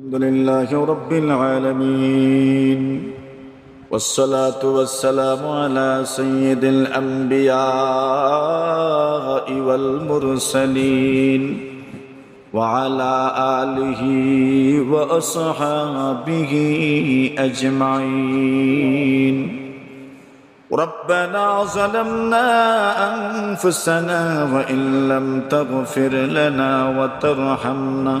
الحمد لله رب العالمين والصلاة والسلام على سيد الأنبياء والمرسلين وعلى آله وأصحابه أجمعين ربنا ظلمنا أنفسنا وإن لم تغفر لنا وترحمنا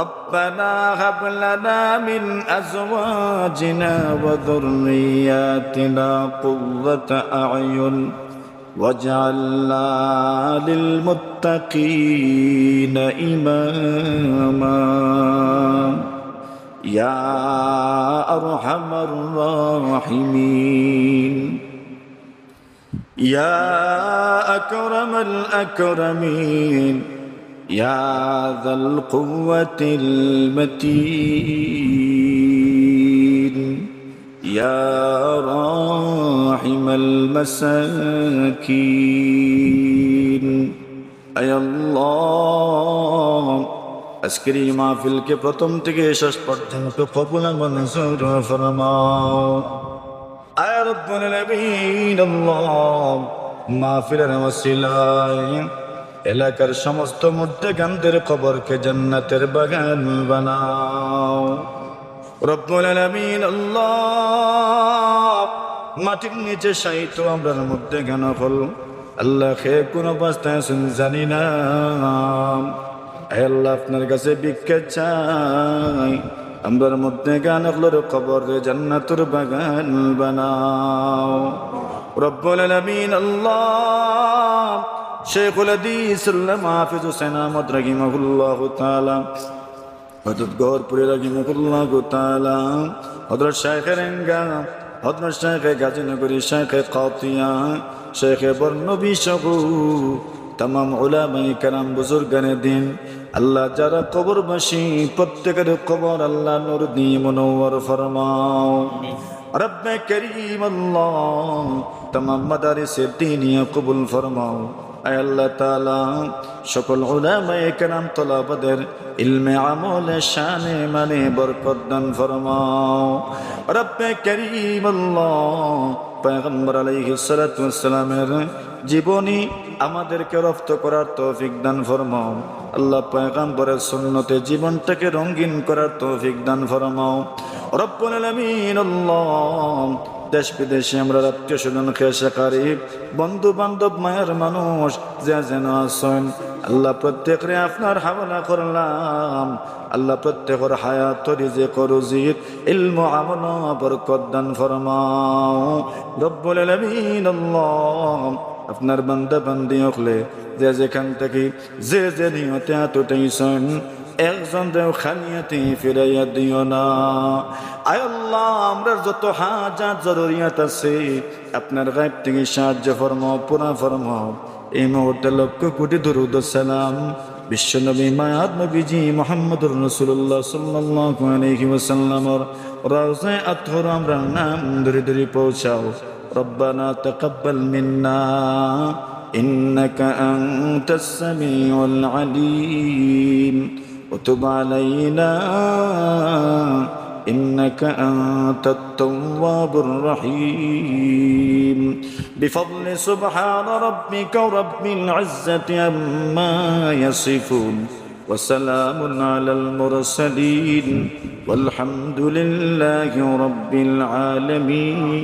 ربنا هب لنا من أزواجنا وذرياتنا قرة أعين واجعلنا للمتقين إماما. يا أرحم الراحمين. يا أكرم الأكرمين. يا ذا القوة المتين يا راحم المساكين أي الله আজকের এই মাহফিলকে প্রথম থেকে শেষ পর্যন্ত কবুল মনসুর ফরমাও আয় রব্বুল আলামিন আল্লাহ মাহফিলের ওসিলায় এলাকার সমস্ত মুর্দেগানদের কবরকে জান্নাতের বাগান বানাও। রব্বুল আলামিন আল্লাহ, মাটির নিচে সাহিত্য আমরার মধ্যে গান হল। আল্লাহ খে কোন অবস্থায় আছেন জানি না। আল্লাহ, আপনার কাছে ভিক্ষা চাই। আমরার মধ্যে গান হলোর কবর জান্নাতুর বাগান বানাও। রব্বুল আলামিন আল্লাহ শেখুল হাদিস মাহফিজ হুসেন আহমদ রাহিমাহুল্লাহ তাআলা, হযরত গৌরপুরে রাহিমাহুল্লাহ তাআলা, হযরত শেখ রেঙ্গা, হযরত শেখ গাজীনগরী শেখ কাতিয়া শেখ বর্ণবী সহ তাম উলামাই কারাম বুজুর্গানে দিন। আল্লাহ যারা কবরবাসী, প্রত্যেকের কবর আল্লাহ নূর দিয়ে মনোবর ফরমাও। করিম আল্লাহ, তমাম মাদারিসে দিনিয়া কবুল ফরমাও। আয় আল্লাহ তাআলা, সকল উলামায়ে কেরাম তলাবাদের ইলমে আমলে শানে মানে বরকত দান ফরমাও। রব্বে করিম আল্লাহ, পয়গম্বর আলাইহিস সালাতু ওয়াসসালামের জীবনী আমাদেরকে রপ্ত করার তৌফিক দান ফরমাও। আল্লাহ পয়গম্বরের সুন্নতে জীবনটাকে রঙিন করার তৌফিক দান ফরমাও। রব্বুল আলামিন আল্লাহ দেশ বিদেশে আমরা আত্মীয় স্বজন খেয়ে কারিব বন্ধু বান্ধব মায়ের মানুষ, যে যেন আসেন। আল্লাহ প্রত্যেকরে আপনার হাওলা করলাম। আল্লাহ প্রত্যেকের হায়াত রিজে করুজিত ইলম আমল বরকত ফরমাও। রব্বুল আলামিন, আল্লাহ। আপনার বান্দা বান্দি হলে যে যেখান থেকে, যে যে নিয়তে এতটাইছেন একজন দেও খানিয়াতে ফিরাইয়া দিও না। আয় আল্লাহ আমরা যত হাজার জরুরিয়াত আছে আপনার গাইব থেকে সাহায্য ফরমাও পুরা ফরমাও এই মুহূর্তে লক্ষ কোটি দরুদ সালাম বিশ্বনবী মায়াত নবীজি মোহাম্মদুর রসুল্লাহ সাল্লাল্লাহু আলাইহি ওয়াসাল্লামর রওজায় আতহর আমরা নাম ধরে ধরে পৌঁছাও ربنا تقبل منا إنك أنت السميع العليم وتب علينا إنك أنت التواب الرحيم. بفضل سبحان ربك رب العزة عما يصفون وسلام على المرسلين والحمد لله رب العالمين.